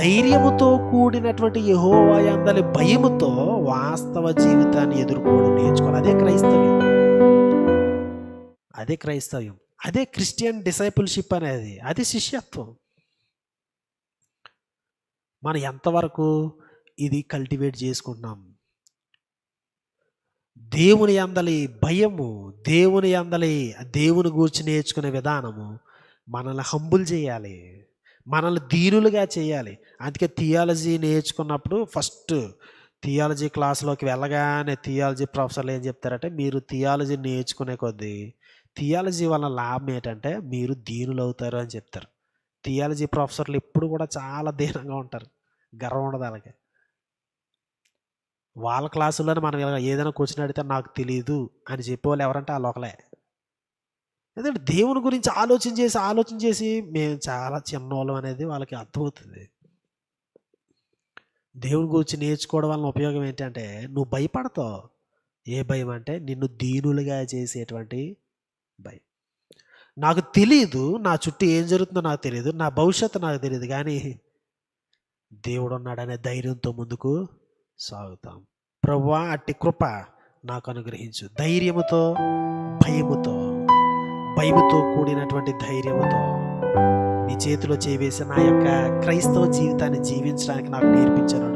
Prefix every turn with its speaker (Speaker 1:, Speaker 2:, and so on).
Speaker 1: ధైర్యముతో కూడినటువంటి యహోవాయందలి భయముతో వాస్తవ జీవితాన్ని ఎదుర్కోవడం నేర్చుకోవాలి. అదే క్రైస్తవ్యం. అదే క్రైస్తవ్యం. అదే క్రిస్టియన్ డిసైపుల్షిప్ అనేది. అది శిష్యత్వం. మనం ఎంతవరకు ఇది కల్టివేట్ చేసుకుంటున్నాం? దేవుని అందలి భయము దేవుని అందలి దేవుని గూర్చి నేర్చుకునే విధానము మనల్ని హంబుల్ చేయాలి. మనల్ని దీనులుగా చేయాలి. అందుకే థియాలజీ నేర్చుకున్నప్పుడు ఫస్ట్ థియాలజీ క్లాసులోకి వెళ్ళగానే థియాలజీ ప్రొఫెసర్లు ఏం చెప్తారంటే మీరు థియాలజీ నేర్చుకునే కొద్దీ థియాలజీ వల్ల లాభం ఏంటంటే మీరు దీనులు అవుతారు అని చెప్తారు. థియాలజీ ప్రొఫెసర్లు ఎప్పుడు కూడా చాలా దీనంగా ఉంటారు. గర్వం ఉండదు అలాగే వాళ్ళ క్లాసుల్లోనే మనం ఏదైనా క్వశ్చన్ అడిగితే నాకు తెలియదు అని చెప్పేవాళ్ళు ఎవరంటే ఆ ఒకలే ఎందుకంటే దేవుని గురించి ఆలోచన చేసి ఆలోచన చేసి మేము చాలా చిన్నోళ్ళం అనేది వాళ్ళకి అర్థమవుతుంది. దేవుని గురించి నేర్చుకోవడం వలన ఉపయోగం ఏంటంటే నువ్వు భయపడతావు. ఏ భయం అంటే నిన్ను దీనులుగా చేసేటువంటి భయం. నాకు తెలియదు నా చుట్టూ ఏం జరుగుతుందో నాకు తెలియదు నా భవిష్యత్తు నాకు తెలియదు కానీ దేవుడు ఉన్నాడనే ధైర్యంతో ముందుకు సాగుతాం. ప్రభువా అట్టి కృప నాకు అనుగ్రహించు. ధైర్యముతో భయముతో భయముతో కూడినటువంటి ధైర్యముతో నీ చేతిలో చేవేసి నా యొక్క క్రైస్తవ జీవితాన్ని జీవించడానికి నాకు నేర్పించాను